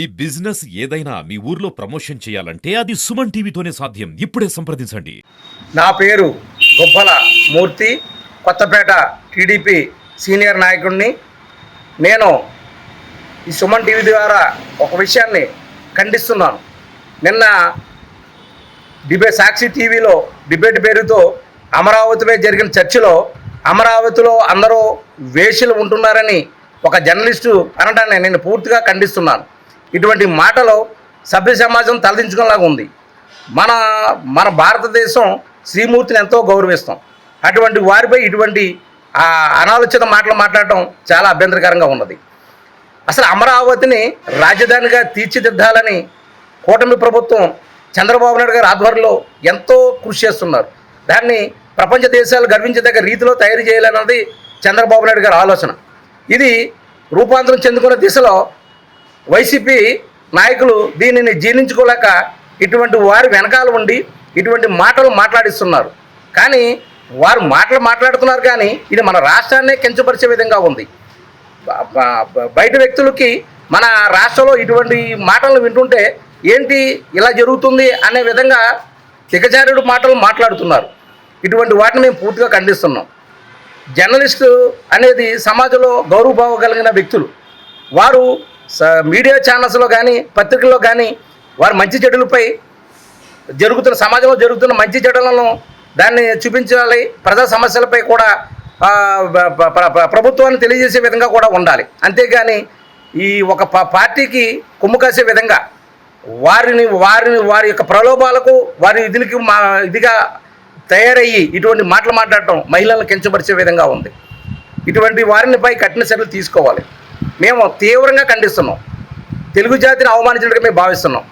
ఈ బిజినెస్ ఏదైనా మీ ఊర్లో ప్రమోషన్ చేయాలంటే అది సుమన్ టీవీతోనే సాధ్యం. ఇప్పుడే సంప్రదించండి. నా పేరు గొప్పల మూర్తి కొత్తపేట టీడీపీ సీనియర్ నాయకుడిని. నేను ఈ సుమన్ టీవీ ద్వారా ఒక విషయాన్ని ఖండిస్తున్నాను. నిన్న డిబే సాక్షి టీవీలో డిబేట్ పేరుతో అమరావతిపై జరిగిన చర్చలో అమరావతిలో అందరూ వేషలు ఉంటున్నారని ఒక జర్నలిస్టు అనడాన్ని నేను పూర్తిగా ఖండిస్తున్నాను. ఇటువంటి మాటలు సభ్య సమాజం తలదించుకునేలాగా ఉంది. మన మన భారతదేశం శ్రీమూర్తిని ఎంతో గౌరవిస్తాం. అటువంటి వారిపై ఇటువంటి అనాలోచిత మాటలు మాట్లాడటం చాలా అభ్యంతరకరంగా ఉన్నది. అసలు అమరావతిని రాజధానిగా తీర్చిదిద్దాలని కూటమి ప్రభుత్వం చంద్రబాబు నాయుడు గారి ఆధ్వర్యంలో ఎంతో కృషి చేస్తున్నారు. దాన్ని ప్రపంచ దేశాలు గర్వించదగ్గ రీతిలో తయారు చేయాలన్నది చంద్రబాబు నాయుడు గారి ఆలోచన. ఇది రూపాంతరం చెందుకున్న దిశలో వైసీపీ నాయకులు దీనిని జీర్ణించుకోలేక ఇటువంటి వారి వెనకాల ఉండి ఇటువంటి మాటలు మాట్లాడిస్తున్నారు. కానీ వారు మాటలు మాట్లాడుతున్నారు కానీ ఇది మన రాష్ట్రాన్నే కించపరిచే విధంగా ఉంది. బయట వ్యక్తులకి మన రాష్ట్రంలో ఇటువంటి మాటలు వింటుంటే ఏంటి ఇలా జరుగుతుంది అనే విధంగా దిగజారుడు మాటలు మాట్లాడుతున్నారు. ఇటువంటి వాటిని మేము పూర్తిగా ఖండిస్తున్నాం. జర్నలిస్టు అనేది సమాజంలో గౌరవభావ కలిగిన వ్యక్తులు. వారు మీడియా ఛానల్స్లో కానీ పత్రికల్లో కానీ వారి మంచి చెడులపై జరుగుతున్న సమాజంలో జరుగుతున్న మంచి చెడులను దాన్ని చూపించాలి. ప్రజా సమస్యలపై కూడా ప్రభుత్వాన్ని తెలియజేసే విధంగా కూడా ఉండాలి. అంతేగాని ఈ ఒక ప- పార్టీకి కొమ్ము కాసే విధంగా వారిని వారిని వారి యొక్క ప్రలోభాలకు వారి ఇదికి మా ఇదిగా తయారయ్యి ఇటువంటి మాటలు మాట్లాడటం మహిళలను కించపరిచే విధంగా ఉంది. ఇటువంటి వారినిపై కఠిన చర్యలు తీసుకోవాలి. మేము తీవ్రంగా ఖండిస్తున్నాం. తెలుగు జాతిని అవమానించినట్టుగా మేము భావిస్తున్నాం.